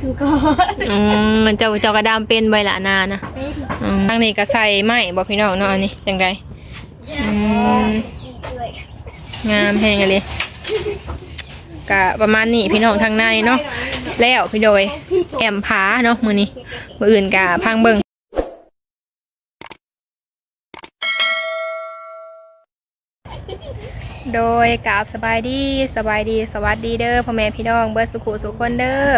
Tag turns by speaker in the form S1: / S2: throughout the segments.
S1: คือก่อน
S2: อืมเจ้าเจ้ากระดามเป็นใบละนานะ
S1: เป็น
S2: อืมทางนี้ก็ใส่ไม้บอกพี่น้องเนาะอันนี้จังไดอืม
S1: สีด้วย
S2: งามแฮงอะเลยกะประมาณนี้พี่น้องทางในเนาะแล้วพี่โดยแอมผาเนาะมื้อนี้มื้ออื่นกะพังเบิ่ง โดยกราบสบายดีสบายดีสวัสดีเด้อพ่อแม่พี่น้องเบิร์สุขุสุขคนเด้อ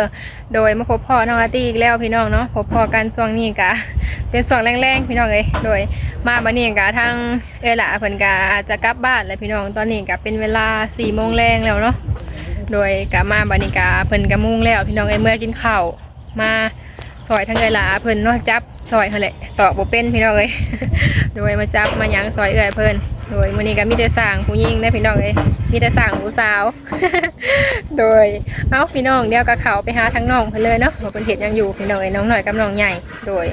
S2: โดยมาพบพ่อน้องอาร์ตี้อีกแล้วพี่น้องเนาะพบพ่อกันช่วงนี้กะเป็นช่วงแรงๆพี่น้องเอ้ยโดยมาบัดนี้กะทางเอยละเพิ่นกะอาจจะกลับบ้านแล้วพี่น้องตอนนี้กะเป็นเวลา4โมงแรงแล้วเนาะโดยกะมาบัดนี้กะเพิ่นกะมุ่งแล้วพี่น้องเอ้เมื่อกินข้าวมา อยทางเอยละเพิ่นเนาะจับซอยเฮาแหละตอกบ่เป็นพี่น้องเอ้ยโดยมาจับมาหยังซอยเอื้อยเพิ่นโดยมื้อนี้ก็มีแต่สร้างผู้หญิงเด้พี่น้องเอ้ยมีแต่สร้างผู้สาว โดยเอ้าพี่น้องเดี๋ยวก็เข้าไปหาทางน้องเพิ่นเลยเนาะว่าเพิ่นเฮ็ดหยังอยู่พี่น้องเอ้ยน้องน้อยกับน้องใหญ่โดย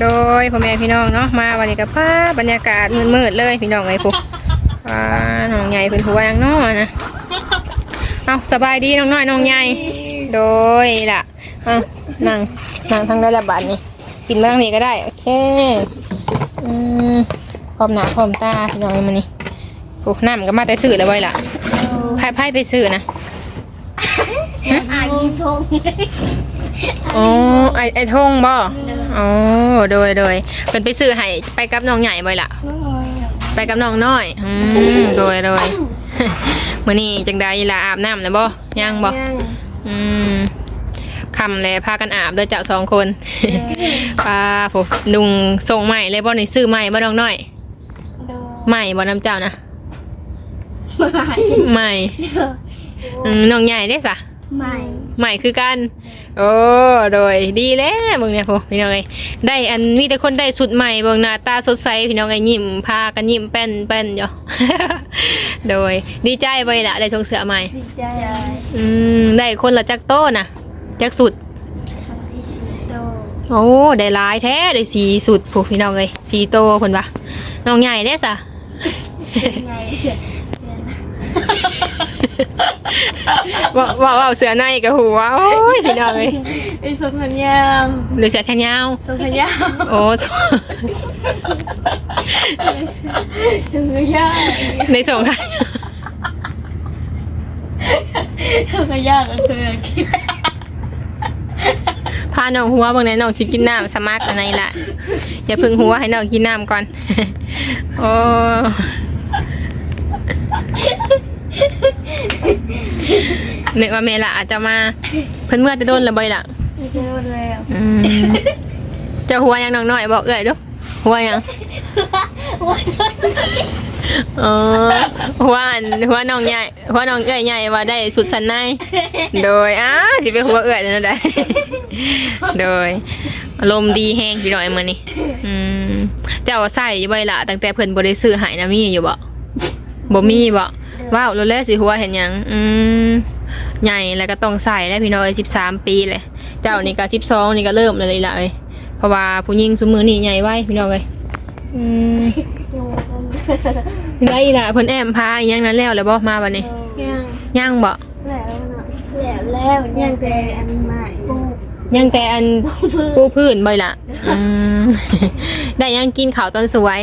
S2: โดยพ่อแม่พี่น้องเนาะมาวันนี้กับป้าบรรยากาศมืดๆเลยพี่น้องเอ้ยปุ๊ป้าน้องใหญ่เป็นหัวยังน้อนะเอาสบายดีน้องน้อยน้องใหญ่โดยล่ะ อานั่งนั่งทางได้ละบาทนี่กินมาทางนี้ก็ได้ โอเคอืมพร้อมหน้าพร้อมตาพี่น้องเอ้ยมานี่ปุ๊น้ำก็มาแต่สื่อแล้วไว้ล่ะไพ่ไพ่ไปสื่อนะ
S1: อายีพง
S2: อ๋อไอไอทงบ่อ๋อโดยโดยเป็นไปซื้อให้ไปกับน้องใหญ่บ่อยล่ะไปกับน้องน้อยอืมโดยโดยมื้อนี้จังใดล่ะอาบน้ำนะบ่ยังบ่อืม คำแล้วพากันอาบโดยเจ้าสองคนป้าผมดุงส่งใหม่เลยบ่นี่ซื้อใหม่บ่น้องน้อย
S1: ดู
S2: ใหม่บ่น้ำเจ้านะ
S1: ใหม่
S2: ใหม่อืมน้องใหญ่เด้สะ
S1: ใหม่
S2: ใหม่คือกัน โอ้โดยดีแล้วมึงเนี่ยพพี่น้องเอ้ยได้อันมีแต่คนได้สุดใหม่เบิ่งหน้าตาสดใสพี่น้องเอ้ยยิ้มพากันยิ้มแป้นแป้นอยู่โดยดีใจไปละได้ส่งเสือใหม่
S1: ดีใจ
S2: อืมได้คนละจักโต้น่ะ จักสุด
S1: ทำให้สีโต
S2: โอ้ได้หลายแท้ได้สีสุดพวกพี่น้องเอ้ยสีโตเพิ่นว่าน้องใหญ่เด้สะ
S1: เป็นไงเสียเสียนะ
S2: ว่าว่าว่าเสือในกับหัวโอ้ยพี่น้องเอ้ย
S1: ไอ้สมพันยาว
S2: หรือเสือแขนยาว
S1: สมพันยาว
S2: โอ้
S1: สมพันยาว
S2: ในส่งค่ะ
S1: สมพันยาวแล้วเสือกิน
S2: พาน้องหัวเบางในน้องสิกินน้ำสมัครอะไรล่ะ อย่าเพึ่งหัวให้น้องกินน้ำก่อน โอ้เมว่าเมล่ะอาจจะมาเพิ่นเมื่อจะโดนระเบยล่ะ
S1: ไม่ใช่หมดแล้ว
S2: อืมเจะหัวยังน้องน้อยบอกเอ้ยดูหัวยัง
S1: โอ้ยสด
S2: เออหัวอันหัวน้องใหญ่หัวน้องเอ้ยใหญ่ว่าได้สุดสันในโดยอ้าสิไปหัวเอ้ยนั่นได้ โดยอารมณ์ดีแห้งพี่น้อยมื้อนี้อืมเจ้าใส่อยู่บ่ล่ะตั้งแต่เพิ่นบ่ได้ซื้อให้นะมีอยู่บ่บ่มีบ่ว้าวโลเลสิหัวเห็นหยังอืมใหญ่แล้วก็ต้องใส่แล้วพี่น้อย13 ปีเลย เจ้านี่ก็12นี่ก็เริ่มเลยล่ะเอ้ยเพราะว่าผู้หญิงซุมื้อนี้ใหญ่ไว้พี่น้องเอ้ยอืม ได้ล่ะเพิ่นแอมพาอีหยังนั้นแล้วแล้วบ่มาวันนี้
S1: ยัง
S2: ยังบ่
S1: แล้วเนาะแล้วแล้วยังแต่อันใหม่ปู
S2: ยังแต่อัน
S1: พื้น
S2: ปูพื้นบ่ล่ะอืม ได้ยังกินข้าวตอนสวย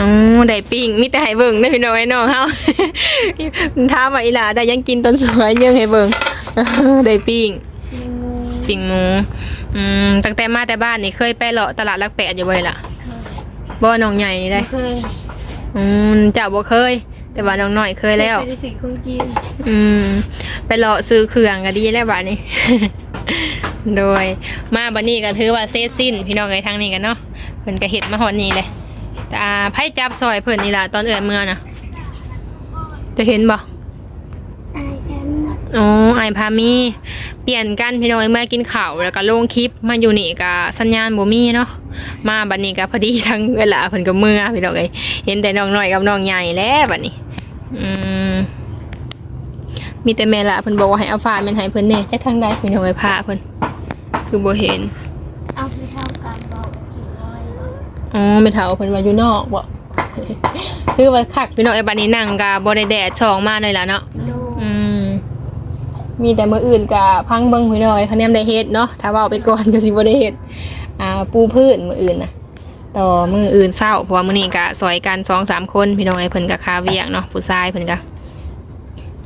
S2: อ๋อได้ปิ้งมีแต่ให้เบิ่งเด้อพี่น้องไอ้น้องเฮาถามว่าอีหล่าได้ยังกินตอนสวยยังให้เบิ่งได้ปิ้งปิ้งหมูอืมตั้งแต่มาแต่บ้านนี่เคยไปเลาะตลาดลักแปดอยู่บ่ล่ะ บ่น้องใหญ่นี่ได้
S1: เคย
S2: อืมเจ้าบ่เคย แต่ว่าน้องน้อยเคยแล้ว
S1: ไปได้สิ่งของกิน
S2: อืม ไปเลาะซื้อเครื่องก็ดีแล้วบัดนี้ โดย มาบัดนี้ก็ถือว่าเสร็จสิ้น พี่น้องเอ้ยทางนี้กันเนาะเพิ่นก็เฮ็ดมาฮอดนี้เลยแต่อ่าไผจับซอยเพิ่นนี่ล่ะตอนเอื้อยเมื่อน่ะ จะเห็นบ่
S1: ไอ้กัน
S2: อ๋อไอายพามีเปลี่ยนกันพี่น้องเอ้ยเมื่อกินข้าวแล้วก็ลงคลิปมาอยู่นี่ก็สัญญาณบ่มีเนาะมาบัดนี้ก็พอดีทั้งเวลาเพิ่นก็เมื่อพี่น้องเอ้ยเห็นแต่น้องน้อยกับน้องใหญ่แล้วบัดนี้ อืมมีแต่แม่ละเพิ่นบอกว่าให้เอาฟ้าแม่นให้เพิ่นแหน่จักทางใดเพิ่นเอาไว้พาเพิ่นคือบ่เห็น
S1: เอาไปเท่ากันบอกกี่ร้อย
S2: อ๋อไม่เท่าเพิ่นว่าอยู่นอกบ่คือว่าคักพี่น้องไอ้บัดนี้นั่งก็บ่ได้แดดช่องมาเลยล่ะเนาะ
S1: ดู
S2: อื มมีแต่มื้ออื่นก็พังเบิ่งพี่น้อยคะแนนได้เฮ็ดเนาะถ้าเว้าไปก่อนก็สิบ่ได้เฮ็ดอ่าปูพื้นมื้ออื่นน่ะต่อมื้ออื่นเช้าเพราะว่ามื้อนี้ก็ซอยกัน2-3คนพี่น้อยเพิ่นก็คาเวียกเนาะผู้ชายเพิ่นก็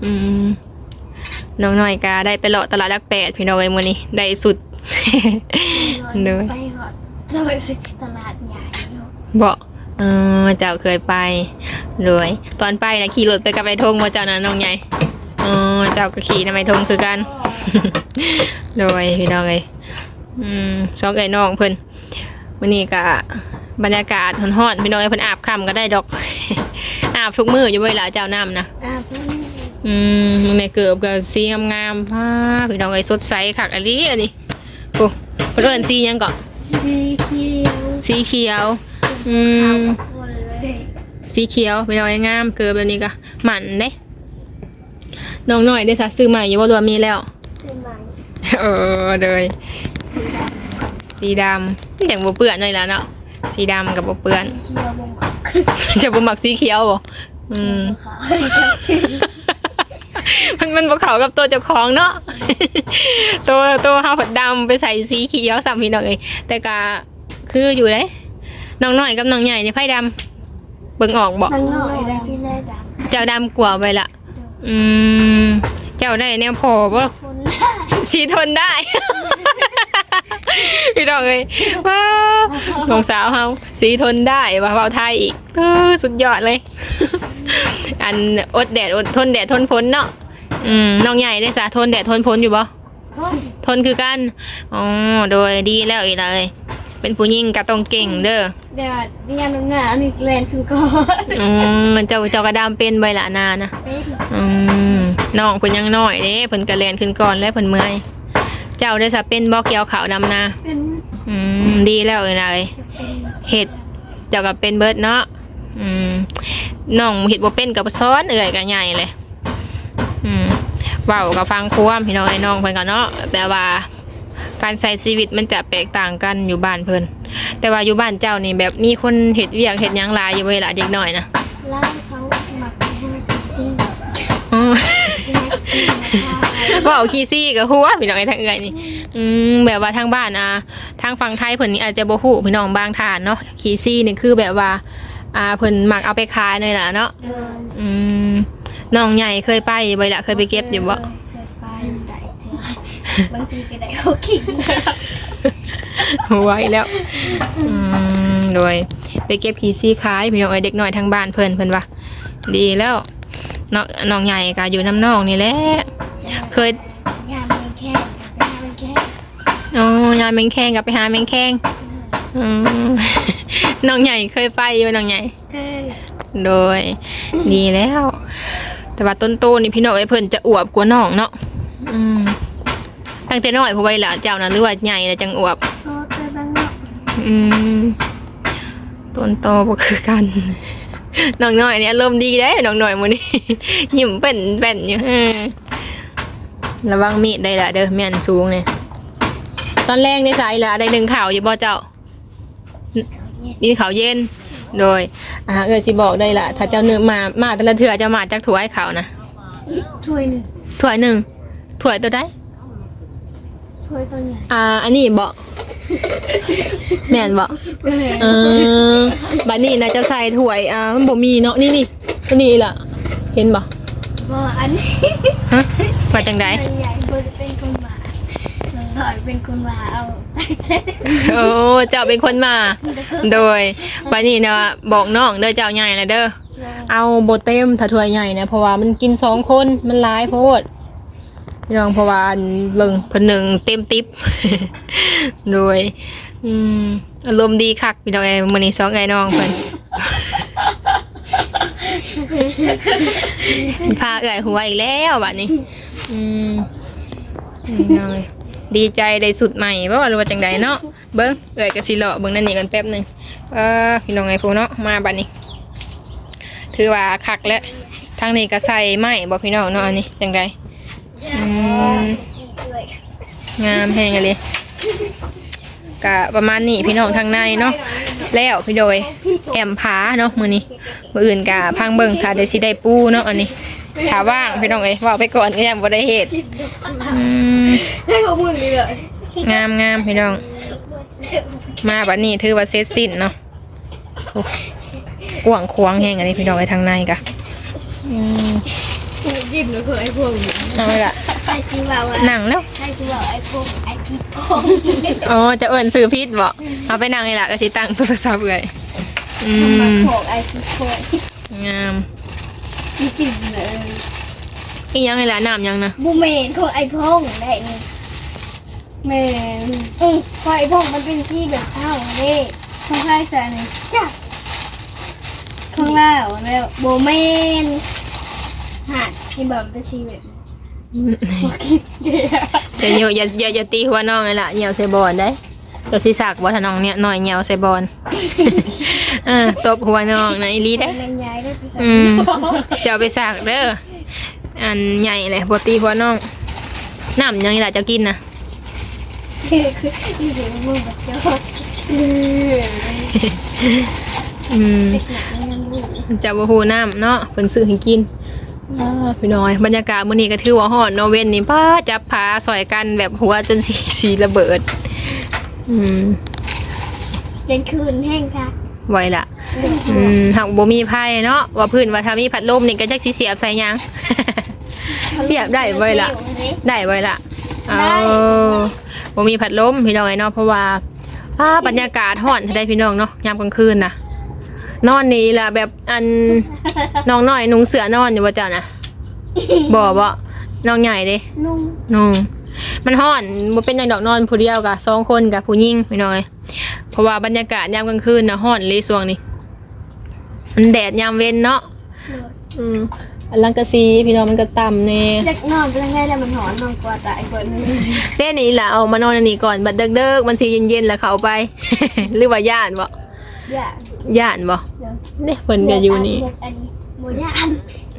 S2: อืมน้องน้อยก็ได้ไปเลาะตลาดหลักแปดพี่น้อยมื้อนี้ได้สุดเนอะ
S1: ไปหอดสวัสดีตลาดใหญ่อยู่
S2: บอกเออเจ้าเคยไปเลยตอนไปนะขี่รถไปกับไอ้ทงมาเจ้านะน้องใหญ่เออเจ้าก็ขี่นะไอ้ทงคือกันเลยพี่น้องเลยอืมสองไอ้น้องเพิ่นวันนี้ก็บรรยากาศร้อนๆพี่น้องเอ้ยเพิ่นอาบค่ำก็ได้ดอก อาบทุกมื้ออยู่เวลาเจ้าน้ำนะ
S1: อาบน้
S2: อืมในเกือบก็สีงามๆมาพี่น้องเอ้ยสดใสคักอันนี้อันนี้โอ้เพิ่นเอิ้นสีหยังก่อนำ
S1: สีเขียว
S2: สีเขียว อืม
S1: หมดเลย
S2: สีเขียวพี่น้องเอ้ยงามเกือบแบบนี้ก็หมันเด้ น้องน้อยได้ซะซื้อใหม่อยู่บ่รวมมีแล้ว
S1: ใช่ไหม
S2: เออเลย
S1: สีดำ
S2: สีดำอย่างบ่เปื้อนหน่อยแล้วเนาะสีดำกับบ่เปื้อน
S1: สีเขียวบงขาว
S2: จะบ่มักสีเขียวบ่อืม
S1: ขาวจับถึง
S2: มันมันบ่เข้ากับตัวเจ้าของเนาะตัวตัวเฮาผัดดำไปใส่สีเขียวสามพี่น้องเอ้ยแต่ก็คืออยู่เด้น้องน้อยกับน้องใหญ่นี่ไผดำเบิ่งออกบ่
S1: ทั้งหน่อยและพี่เล่ดำ
S2: เจ้าดำกว่าไปละ อืม เจ้าได้แนวพอบ่
S1: คนได้
S2: สีทนได้ พี่น้องเอ้ยว้าวน้องสาวเฮาสีทนได้ว่าเว้าไทยอีกเออสุดยอดเลย อันอดแดดอดทนแดดทนฝนเนาะอืมน้องใหญ่ได้สาทนแดดทนฝนอยู่บ่
S1: คน
S2: ทนคือกันอ๋อโดยดีแล้วอีกเลย เป็นผู้หญิงก็ต้องเก่งเด้อ
S1: เดี๋ยวนี่ยันน้ำหนาอันนี้แลนคือก่อน
S2: อืมเจ้าเจ้ากระดามเป็นใบละนานะ
S1: เป็น
S2: อืมน้องเพิ่นยังน้อยเด้เพิ่นกระแลนขึ้นก่อนแล้วเพิ่นเมื่อยเจ้าได้สะเป็นบ่เกี่ยวขาวดำนา
S1: เป็น
S2: อืมดีแล้วเอ้ยนะเอ้ย
S1: เป็น
S2: เฮ็ดเจ้าก็เป็นเบิดเนาะอืมน้องเฮ็ดบ่เป็นก็ซ้อนเอื้อยก็ใหญ่เลยอืมเว้าก็ฟังความพี่น้องไอ้น้องเพิ่นก็เนาะแต่ว่า การใช้ชีวิตมันจะแตกต่างกันอยู่บ้านเพิ่นแต่ว่าอยู่บ้านเจ้านี่แบบมีคนเฮ็ดเวียกเฮ็ดหยังหลายอยู่เวลาเด็กน้อยนะ
S1: ไล่เขาหมักไปให้คิสซี่
S2: อืม
S1: คิสซี่นะคะ
S2: ว่าเอาคีซี่กับหัวพี่น้องไอ้ทางเอื้อยนี่อืมแบบว่าทางบ้านอะทางฝั่งไทยเพิ่นนี่อาจจะบ่ฮู้พี่น้องบางทานเนาะคีซี่นี่คือแบบว่าอ่าเพิ่นมักเอาไปขายนี่ล่ะเนาะ
S1: เดิน
S2: อืมน้องใหญ่เคยไปบ่ล่ะเคยไปเก็บอยู่บ่
S1: เคยไปได้เถอะ บางทีก็ได้เขาขี้
S2: ไว้แล้วอืมโดยไปเก็บคีซี่ขายพี่น้องเอ้ยเด็กน้อยทางบ้านเพิ่นเพิ่นว่าดีแล้วน้องน้องใหญ่ก็อยู่น้ำน้องนี่แหละเคย
S1: ยามเป็นแค่ไปหาเป็นแค่
S2: อ๋อยายแมงแข้งกับไปหาแมงแข้งอืมน้องใหญ่เคยไปอยู่น้องใหญ่
S1: เคย
S2: โดยดีแล้ว แต่ว่าต้นโตนี่พี่น้องไอ้เพิ่นจะอวบกว่าน้องเนาะอืม ตั้งแต่น้อยผู้ไว้หลานเจ้านะหรือว่าใหญ่แล้วจังอวบ
S1: โอ้แต่บางเนาะ
S2: อืมต้นโตบ่คือกันน้องน้อยนี่อารมณ์ดีได้น้องน้อยมื้อนี้ยิ้มเป็นเป็นอยู่เออระวังมีดได้ละเด้อแม่นสูงเนี่ยตอนแรกในสายละได้หนึ่งข่าวอยู่บ่เจ้า
S1: เขาเนี่ย
S2: กินข้าวเย็นโดยอ่าเออสิบอกได้ละถ้าเจ้าเนื้อมามาแต่ละเถื่อเจะมาจากถ้วยเขานะ
S1: ถ้วยหนึ่ง
S2: ถ้วยหนึ่งถ้วยตัวได้
S1: ถ้วยตัวใหญ่
S2: อ่า อันนี้บอกแม่นบอกเออบัดนี้นะเจะใส่ถ้วย อ่า มันบ่มีเนาะ นี่นี่ตัวนี้ล่ะ เห็นบ่
S1: บ่อันนี้
S2: ฮะมาจังได
S1: ตัวใหญ่เพิ่นเป็นคนหมาน้องหน่อยเป็นคนหมาเอาตั้งใจ
S2: โอ้เจ้าเป็นคนมา โดยบัดนี้นะบอกน้องเด้อเจ้าใหญ่ละเด้อ เอาโบเต็มถ้าถ้วยใหญ่นะ เพราะว่ามันกินสองคน มันหลายโพด พี่น้องเพราะว่าอันเบิ่งเพิ่นหนึ่งเต็มติ๊บโดยอืมอารมณ์ดีคักพี่น้องไอ้มื้อนี้สองไอ้น้องเพิ่นพาเอื่อยหัวอีกแล้วบัดนี้ อืมน้อยดีใจได้สุดใหม่บ่หรือว่าจังใดเนาะเบิ่งเอื่อยก็สิเลาะเบิ่งนั่นนี่กันแป๊บหนึงเออพี่น้องไอ้พวกเนาะมาบัดนี้ ถือว่าคักแล้วทางนี้ก็ใส่ไม้บอกพี่น้องเนาะอันนี้จังได อืมงามแฮงอะเลยกะประมาณนี้พี่น้องทางในเนาะแล้วพี่โดยแอมผาเนาะมือนี้มืออื่นกะพังเบิ่งค่ะเดี๋ยวสิได้ปูเนาะอันนี้ถาว่างพี่น้องเอ้ยว่าไปก่อนก็ยังบ่ได้เฮ็ดอืม
S1: ให้เขามึงดีเลย
S2: งามงามพี่น้อง มาบัดนี้ถือว่าเสร็จสิ้นเนาะอ้กว้างควงแฮงอันนี้พี่น้องไอ้ทางในกะ อืม
S1: ยิ้มเลยคือไอ้พวกนี้
S2: เอาละ
S1: ใครซื้อว่าว่า
S2: หนังแล้ว
S1: ใครซื้อว่าไอ้พวกไอ้พี่พง
S2: อ๋อจะเอิ้นซื้อพิษบ่เอาไปนั่งนี่ล่ะก็สิตั้งโทรศัพท์เอ้ยอื
S1: มามโขกไอ้พี่พง
S2: งาม
S1: มีกลิ่นเลย
S2: อีหยังนี่ล่ะน้ำยังนะ
S1: บูเมนของไอ้พงได้นี่แม่นอืมพอไอ้พงมันเป็นที่แบบข้าวเด้ข้างใต้ใส่ไหนจ้ะข้างล่างแล้วโบเมน หาที่แบบเป็นสีแบบโอเคเดี๋ยว
S2: อย่าเหี่ยวอย่าอย่าอย่าตีหัวน้องนี่ล่ะเหี่ยวใส่บอลได้ตัวสิสักบ่ถ้าน้องเนี่ยหน่อยเหี่ยวใส่บอลเออตบหัวน้องนะอีหลี
S1: ไป
S2: เด้อ
S1: เล่นย้ายได้ไปใส่
S2: อืมจะเอาไปสักเด้อ อันใหญ่เลยบตีหัวน้องน้ำยังไงล่ะจะกินนะ
S1: คือคือที่สีมือแบบเจ้าเออ
S2: อืม
S1: เด็กหนักยังรู้
S2: จะบ่ฮู้น้ำเนาะเพิ่นซื้อให้กินอ่า พี่น้อย บรรยากาศมื้อนี้ก็ถือว่าฮ้อนเนาะเว้นนี่ป้าจับผาสอยกันแบบหัวจนสีสีระเบิด อืม
S1: เป็นคืนแห้งค่ะ
S2: ไว้ละอืมหากบ่มีไผเนาะว่าพื้นว่าถ้ามีพัดลมนี่ก็จักสิเสียบใส่หยัง เสียบได้ไว้ล่ะได้ไว้ละเอา
S1: ได้
S2: บ่มีพัดลมพี่น้องไอ้เนาะเพราะว่าอ้าบรรยากาศฮ้อนถ้าได้พี่น้องเนาะยามกลางคืนน่ะ นอนนี่ล่ะแบบอันน้องน้อยนุงเสือนอนอยู่ว่าจ้ะนะบ่บ่น้องใหญ่เด้
S1: นุ่ม
S2: นุ่งมันฮ้อนบ่เป็นหยังดอกนอนผู้เดียวกะสองคนกับผู้หญิงพี่น้อยเพราะว่าบรรยากาศยามกลางคืนน่ะฮ้อนเลยช่วงนี้มันแดดยามเว้นเนาะอืมอันลังกะซีพี่น้องมันก็ต่ำแน่
S1: จากนอนเป็นไงแล้วมันหอนนอนกว่าแต่ไอ้คนนึง
S2: เต้นี่แหละเอามานอนอันนี้ก่อนบัดเดิกๆมันสีเย็นๆแล้วเขาไป หรือว่าย่านบ่
S1: อย่า
S2: ย่านบ่
S1: เดี๋ยว
S2: เนี่ยเพิ่นก็อยู่นี่
S1: เดี๋วอันนี้โมย่าน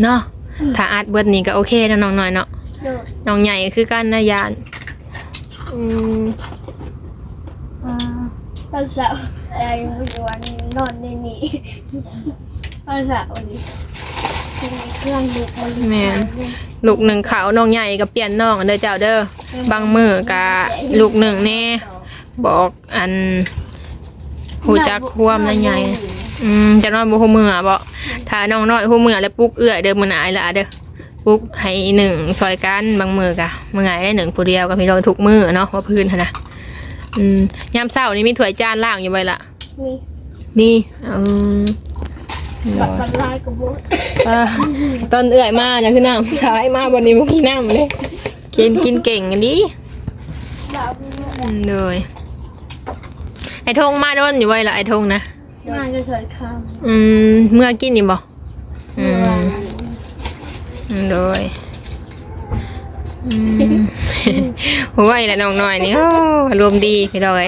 S2: เนาะถ้าอัดเบิดนี่ก็โอเคนะน้องน้อยเนาะ
S1: เดี๋ยว
S2: น้องใหญ่ก็คือกันนะย่านอืม
S1: อ่าตอนเช้าไอ้วันนอนในนี้ตอนเช้าวันนี้มีเครื่องดูดมัน
S2: แม่นลูกหนึ่งขาวน้องใหญ่ก็เปลี่ยนน้องเด้อเจ้าเด้อบางมื้อก็ลูกหนึ่งแน่บอกอัน หูจักความนะใหญ่อืมจะนอนบ่ฮู้มื้อบ่ถ้าน้องน้อยฮู้มื้อแล้วปลุกเอื้อยเด้อมื้อหน้าอีหล่ะเด้อปลุกให้หนึ่งซอยกันบางมื้อกะมื้อไหนได้หนึ่งผู้เดียวก็พี่น้องทุกมื้อเนาะว่าพื้นหั่นน่ะอืมยามเช้านี่มีถ้วยจานล่างอยู่ไว้ล่ะ
S1: มี
S2: มีอืม
S1: บัตรบัตรลายกับบุ๊ก
S2: อ่าตอนเอื้อยมาเนี่ยคือน้ำใช้มาวันนี้บ่มีน้ำเลยกินกินเก่งกันดิ
S1: ดาว
S2: อืมเลย ไอ้ทงมาโดนอยู่ไว้ล่ะไอ้ทงนะ
S1: มาจะสวยค
S2: อืม เมื่อกินนี่บ่ำอืมโดยอืมหัวไอ้ละน้องน้อยนี่โอ้รวมณ์ดีพี่ดอย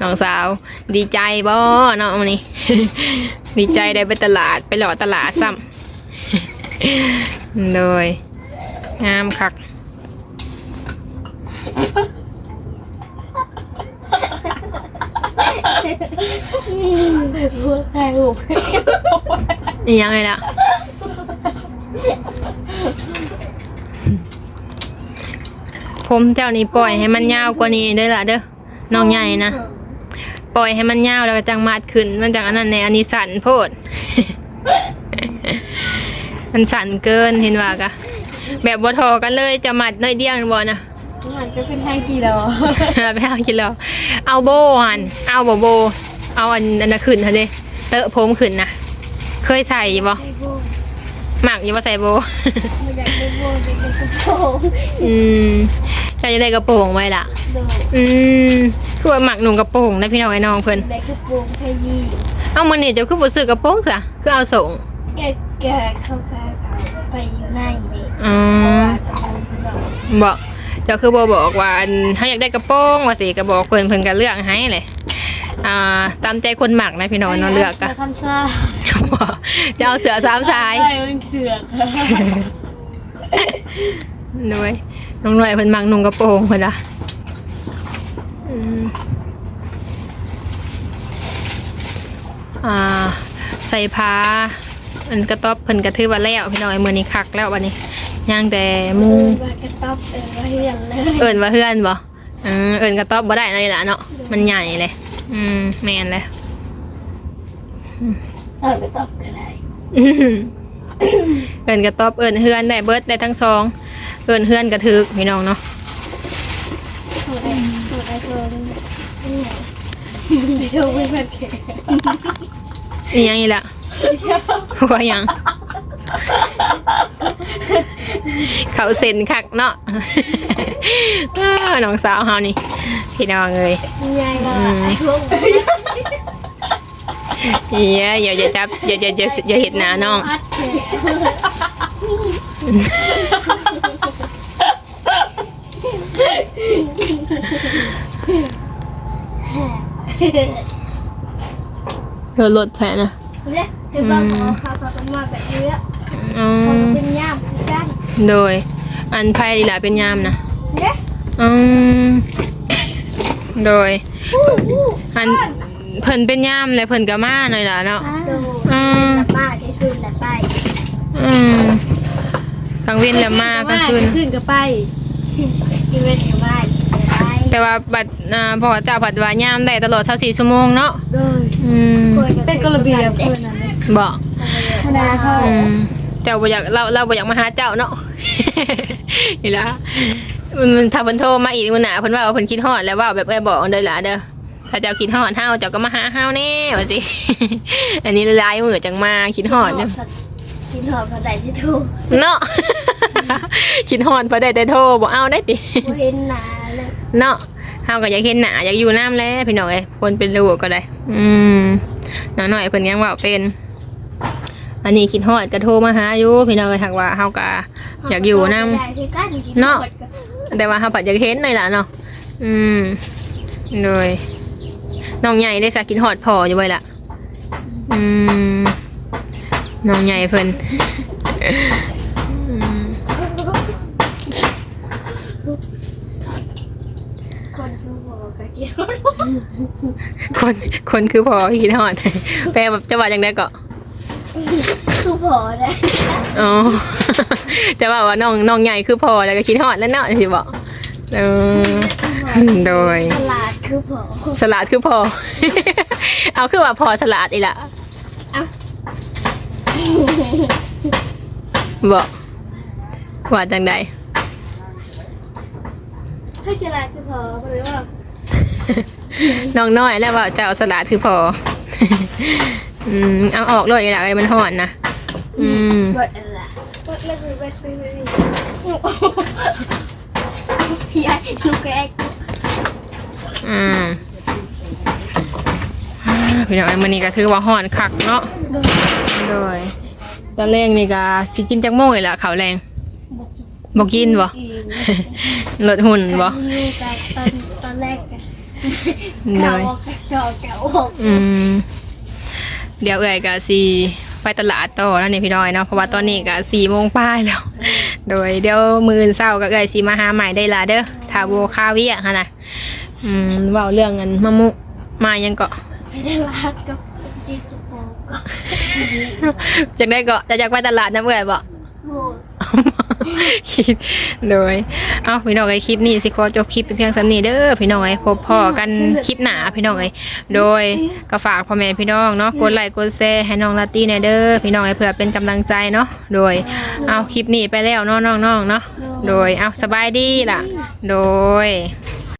S2: น้องสาว ดีใจบ่น้องมื้อนี้ดีใจได้ไปตลาดไปหล่อตลาดซ้ำโดยงามคัก
S1: หัวใจหู
S2: นี่ยังไงล่ะผมเจ้านี่ปล่อยให้มันยาวกว่านี้ได้ละเด้อน้องใหญ่นะปล่อยให้มันยาวแล้วก็จังมาดขึ้น มันจังอันนั้นในอันนี้สั่นโพด มันสั่นเกินเห็นว่ากะแบบบ่ทอกันเลยจะมัดน้อยเดียวนั่นบ่นะ
S1: มันก็เป็นห้ากิโล
S2: ไปเอากินแล้วเอาโบหันเอาบ่โบ เอาอันอันนั้นขึ้นเถอะเด้เตอะผมขึ้นนะเคยใส่อยู่บ่
S1: ไอ้โบ
S2: หมักอยู่บ่ใส่โบ
S1: ไม่อยากได้โบอยากได้กระโปรง
S2: อืมจะได้กระโปรงไว้ล่ะ
S1: โดย
S2: อืมคือว่าหมักหนุ่งกระโปรงได้พี่น้องไอ้น้องเพิ่น
S1: ได้กระโปรงขยี้
S2: เอามื้อนี้เจ้าคือบ่ซื้อกระโปรงซะคือเอาส่ง
S1: แกแกเข้าพาเขาไปอยู่ในนี่
S2: อื
S1: เพราะ
S2: ม
S1: ว่ากระโปรงเรา
S2: บอก เจ้าคือบ่บอกว่าอันถ้าอยากได้กระโปรงว่าสิก็บอกเพิ่นเพิ่นก็เลือกให้เลยอ่าตามใจคนหมักนะพี่น้องเนาะเลือกก็
S1: ทำซ่า
S2: บอกจะเอาเสือสามสาย
S1: ได้มันเสือก
S2: ด้วยน้องหน่อยเพิ่นมักนุ่งกระโปรงเพิ่นอะอืมอ่าใส่ผ้าอันกระต๊อบเพิ่นกระทือว่าแล้วพี่น้องไอ้มื้อนี้คักแล้ววันนี้ ย่างแต่หมู
S1: ว่ากระต๊อบเออว่าเฮียนเลย
S2: เอิ้นว่าเฮือนบ่เออเอิ้นกระต๊อบบ่ได้เลยล่ะเนาะมันใหญ่เลย อืมแม่นเลย
S1: เออกระต๊อบก็ได้
S2: อื้อหือเอิ้นกระต๊อบเอิ้นเฮือนได้เบิดได้ทั้งสองเอิ้นเฮือนกระทึกพี่น้องเนาะ
S1: ถูกไอ้ถูกไอ้โทรไอ้โทรไม่เป็นแขก
S2: อีหยังอีกล่ะว่าหยัง เขาเซ็นคักเนาะอ้าวน้องสาวเฮานี่พี่น้องเอ้ย
S1: ยายก็ไอ้พวก
S2: เฮียอย่าอย่าจับอย่าอย่าอย่าอย่าเห็ดหนาน้อง
S1: พัดเลยเจ๊
S2: เธอลดแผลนะ
S1: เนี่ยจะบอกเขาเขาต้องมาแบบนี้
S2: อื
S1: เขา
S2: ม
S1: เป็นย่ามกัน
S2: โดย อันไพ่หลาเป็นยามนะ
S1: เนี่ย
S2: อืมโดยอันเพิ่นเป็นยามเลยเพิ่นก็มาหน่อยล่ะเนาะ
S1: ดู
S2: อืม
S1: ละมาที่คืนละไป
S2: อืมกลางเว้นแล้วมากลางคืน
S3: ขึ้นก็ไป
S1: ที่เวทกับบ้านไป
S2: แต่ว่าบัดอ่าพอเจ้าผัดว่ายามได้ตลอด24ชั่วโมงเนาะ
S3: เลย
S2: อืม
S3: เป็นกระเบียบเพื่อนนั่นเลย
S2: บ่
S3: ธรรมดาเขา
S2: อืม เจ้าบ่อยากเราเราบ่อยากมาหาเจ้าเนาะ นี่ล่ะมันมันถ้าเพิ่นโทรมาอีกมื้อหน้าเพิ่นว่าเพิ่นคิดฮอดแล้วว่าแบบเอ้ยบอกเด้อล่ะเด้อถ้าเจ้าคิดฮอดเฮาเจ้าก็มาหาเฮาแน่ว่าสิ อันนี้หลายมื้อจังมาคิดฮอดเด้อ
S1: กินหอมกระไดที่ถูก
S2: เนาะ คิดฮอดพอได้แต่โทรบ่เอาได้ติ
S1: เห็นหนาเลย
S2: เนาะเฮาก็อยากเห็นหน้าอยากอยู่น้ำแล้วพี่น้องเอ้ยคนเป็นลูกก็ได้ อืมน้าหน่อยเพิ่นยังเว่าเป็น อันนี้คิดฮอดก็โทรมาหาอยู่พี่น้องเอ้ยหากว่าเฮาก็อยากอยู่น้ำ
S1: ได้ที่กันกิน
S2: เนาะ แต่ว่าเฮาปัดอยากเห็นหน่อยล่ะเนาะอืมโดยน้องใหญ่ได้สักกินฮอดพออยู่ไว้ล่ะอืมน้องใหญ่เพิ่นอืม
S1: คนคือหัวกระเทียม
S2: คนคนคือพอคิดฮอดแปลแบบจะว่าจังได๋ก็
S1: คือพอได้
S2: อ๋อแต่ว่าว่าน้องน้องใหญ่คือพอแล้วก็คิดฮอดแล้วเนาะสิบอกเออโดย
S1: ตลาดคือพอ
S2: สลัดคือพอ เอาคือว่าพอสลัดอีกละบอกว่าจังใด
S1: ให้ตลาดคือพอหรือว่า
S2: น้องน้อยแล้วว่าจะเอาสลัดคือพอ อืมเอาออกเลยอีกละไอ้มันห่อนนะอืม
S1: บดอะไรบดเลยคือบดไปเลยพี่ไอ้ลูกแก
S2: อืมอ่าพี่น้องไอ้มันนี่ก็ถือว่าห่อนคักเนาะโดยตอนแรกนี่ก็สิกินจักโมงเลยล่ะข้าวแรงบ่กินบ่ลดหุ่นบ่
S1: อยู่กับตอนตอนแรกกัน
S2: โด
S1: เก่ายเก่าเก่าหก
S2: อืม เดี๋ยวเอ่ยก็สีไปตลาดต่อแล้วนี่พี่น้อยเนาะเพราะว่าตอนนี้ก็สี่โมงป้ายแล้ว โดยเดี๋ยวมืออื่นเศร้าก็เอ่ยสีมาหาใหม่ได้ละเด้อทาโบคาเวิอะฮะนะอืมเว่าเรื่องเงินมะมุมายังเกาะ
S1: ไปได้รักกับจีตุโปก็
S2: จากได้เกาะจะอยากไปตลาดน้ำเอ่ยบ่
S1: โห
S2: คิดโดย เอ้าพี่น้องไอ้ยคลิปนี้สิขอจบคลิปเป็นเพียงสำนี้เด้อพี่น้องไอ้ยพบพ่อกันคลิปหนาพี่น้องไอ้ยโดยก็ฝากพ่อแม่พี่น้องเนาะกดไลค์กดแชร์ให้น้องลาตี้ในอยเด้อพี่น้องไอ้ยเพื่อเป็นกำลังใจเนาะโดย เอาคลิปนี้ไปแล้วเนาะน้องๆเนาะโดยเอาสบายดีล่ะ โดย
S1: โ